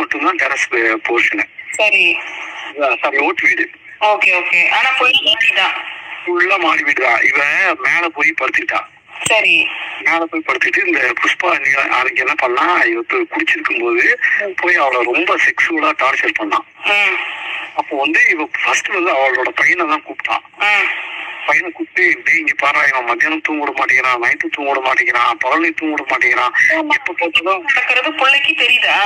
மட்டும்தான் terrace portion சரி. Sorry ஓட்டு வீடு. ஓகே ஓகே ஆனா ஃபுல் தான் ஃபுல்லா மாடி வீடு தான் இவன் மேல போய் படுத்துக்கிட்டான். சரி. மேல போய் படுத்துட்டு இந்த புஷ்பா அன்னைக்கு என்ன பண்ணா இவத்து குடிச்சிருக்கும் போது போய் அவளை ரொம்ப செக்ஸுவலா டார்ச்சர் பண்ணான். அப்போ வந்து இவ ஃபர்ஸ்ட் வந்து அவளோட பையனை தான் கூப்பிட்டான். பையனை கூப்பிட்டு டேய் இங்க பாரு இவன் மத்தியானம் தூங்க விட மாட்டேங்கிறான் நைட்டு தூங்க விட மாட்டேங்கிறான் பகலையும் தூங்க விட மாட்டேங்கிறான். எப்ப பார்த்தாலும் நடக்கிறது பிள்ளைக்கு தெரியுதா?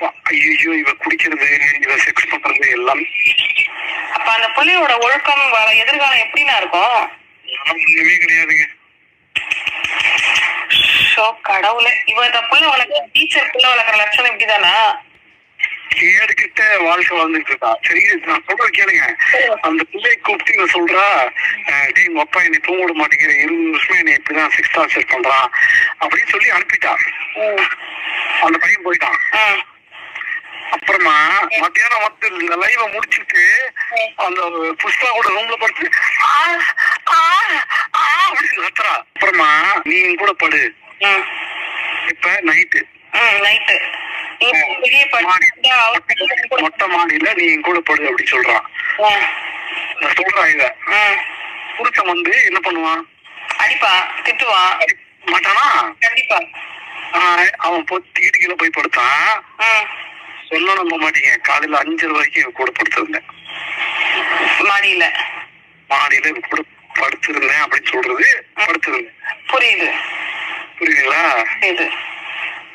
பா- ஐயோ இவ குடிக்கிறது இவ செக்ஸ் பண்றது எல்லாம். அப்ப அந்த பிள்ளையோட ஒழுக்கம் வர எதிர்காலம் எப்படின்னா இருக்கும்? ஒண்ணுமே கிடையாதுங்க. ஷோ கடவுளே. இவ இந்த புள்ள வளர்க்குற டீச்சர் புள்ள வளர்க்குற லட்சணம் இப்படிதானா? கேடு கிட்ட வாழ்க்கை வாழ்ந்துட்டு இருக்கா. சரி நான் சொல்றேன் கேளுங்க. அந்த பிள்ளையை கூப்பிட்டு இவ சொல்றா டேய் உங்க அப்பா என்னை தூங்க விட மாட்டேங்கிற இருபது வருஷமா என்னை இப்படிதான் செக்ஸ் டார்ச்சர் பண்றான். அப்படின்னு சொல்லி அனுப்பிட்டா. அந்த பையன் போயிட்டான். அப்புறமா மத்தியானம் வந்து இந்த லைவ முடிச்சிட்டு அந்த புஷ்பா கூட ரூம்ல படுத்து அப்படின்னு கத்துறா. அப்புறமா நீ கூட படு. இப்ப நைட்டு நைட்டு மொட்டை மாடியில நீ கூட படு அப்படின்னு சொல்றான் இவ ம் புருஷன் வந்து என்ன பண்ணுவான்? அடிப்பான் திட்டுவான் அடி மாட்டானா? கண்டிப்பா. அவன் பொத்திக்கிட்டு கீழே போய் படுத்தான் சொல்ல நம்ப மாட்டீங்க. காலையில அஞ்சரை வரைக்கும் இவன் கூட படுத்திருந்தேன். மாடியில. மாடியில கூட படுத்திருந்தேன் அப்படின்னு சொல்றது படுத்திருந்தேன். புரியுது. புரியுதுங்களா? புரியுது.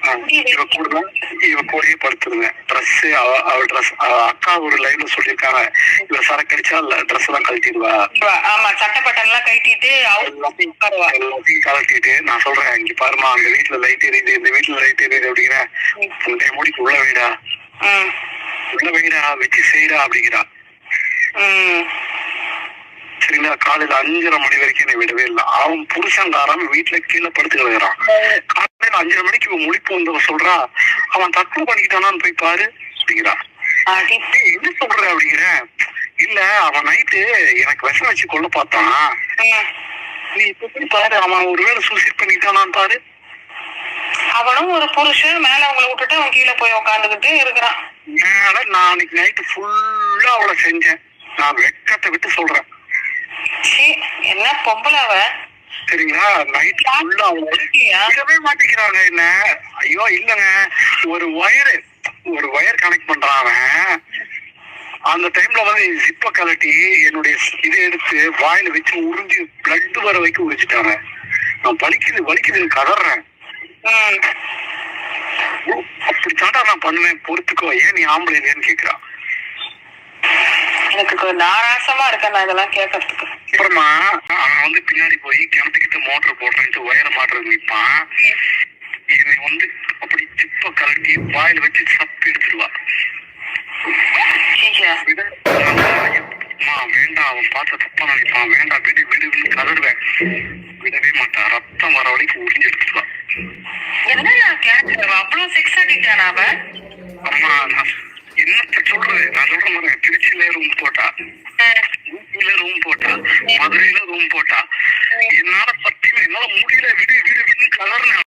ஆஹ் இவ கூட தான் இவ கூடயே படுத்திருந்தேன். ட்ரெஸ் அவ அவ ட்ரெஸ் அக்கா ஒரு லைவ்ல சொல்லியிருக்காங்க. இவ சரக்கு அடிச்சா ட்ரெஸ் எல்லாம் கழட்டிடுவா. ஆமா சட்டப்பட்டம் எல்லாம் உட்காருவா எல்லாத்தையும் கலட்டிட்டு நான் சொல்றேன் இங்க பாருமா அந்த வீட்டுல லைட் எரியுது இந்த வீட்டுல லைட் எரியுது அப்படிங்கிற. அந்த மூடிக்கு உள்ள வைடா. உள்ள வைடா வச்சு செய்டா அப்படிங்கிறா. சரிங்களா? காலையில அஞ்சரை மணி வரைக்கும் என்னை விடவே இல்லை. அவன் புருஷன்காரன் வீட்டுல கீழே படுத்து கிடக்குறான். காலையில அஞ்சரை மணிக்கு இவன் முழிப்பு வந்தவ சொல்றா அவன் தற்கொலை பண்ணிக்கிட்டானான்னு போய் பாரு அப்படிங்கிறா. என்ன சொல்ற அப்படிங்கிற? இல்ல அவன் நைட்டு எனக்கு விஷம் வச்சு கொல்ல பார்த்தான். நீ இப்ப போய் பாரு அவன் ஒருவேளை சூசைட் பண்ணிக்கிட்டானான்னு பாரு. அவனும் ஒரு புருஷன் மேல அவங்கள விட்டுட்டு அவன் கீழே போய் உட்காந்துக்கிட்டு இருக்கிறான். மேல நான் அன்னைக்கு நைட்டு ஃபுல்லா அவளை செஞ்சேன். நான் வெக்கத்தை விட்டு சொல்றேன். என்ன பொம்பளை அவ? சரிங்களா? நைட் ஃபுல்லா? விடவே மாட்டேங்கிறாங்க என்ன? ஐயோ இல்லங்க. ஒரு ஒயரு ஒரு ஒயர் கனெக்ட் பண்றான் அவன். அந்த டைம்ல வந்து ஜிப்ப கலட்டி என்னுடைய இதை எடுத்து வாயில வச்சு உறிஞ்சு பிளட் வர வைக்க உரிச்சிட்டாங்க நான் வலிக்குது வலிக்குதுன்னு கதறேன். அப்படி தாண்டா நான் பண்ணுவேன் பொறுத்துக்கோ ஏன் நீ ஆம்பளை இல்லையான்னு கேக்குறான் எனக்கு நாராசமா இருக்கேன் நான் இதெல்லாம் கேட்கறதுக்கு அப்புறமா அவன் வந்து பின்னாடி போய் கிணத்துக்கிட்ட மோட்டர் போடுறேன்ட்டு ஒயரை மாட்டுறது நிற்பான் இவன் வந்து அப்படி ஜிப்ப கலட்டி வாயில வச்சு சப்பி எடுத்துருவா வேண்டாம் அவன் பார்த்த தப்பா நினைப்பான். வேண்டாம் விடு விடு விடு கதறுவேன். விடவே மாட்டான். ரத்தம் வர வரைக்கும் உறிஞ்சு எடுத்துருவா என்ன கேட்கிறேன் அவ்வளவு செக்ஸ் அடிக்டானா அவ? என்னத்த சொல்றது? நான் சொல்ற மாதிரி திருச்சியில ரூம் போட்டா ஊட்டியில ரூம் போட்டா மதுரையில ரூம் போட்டா. என்னால சத்தியமா என்னால முடியல விடு விடு விடு கலர்னேன்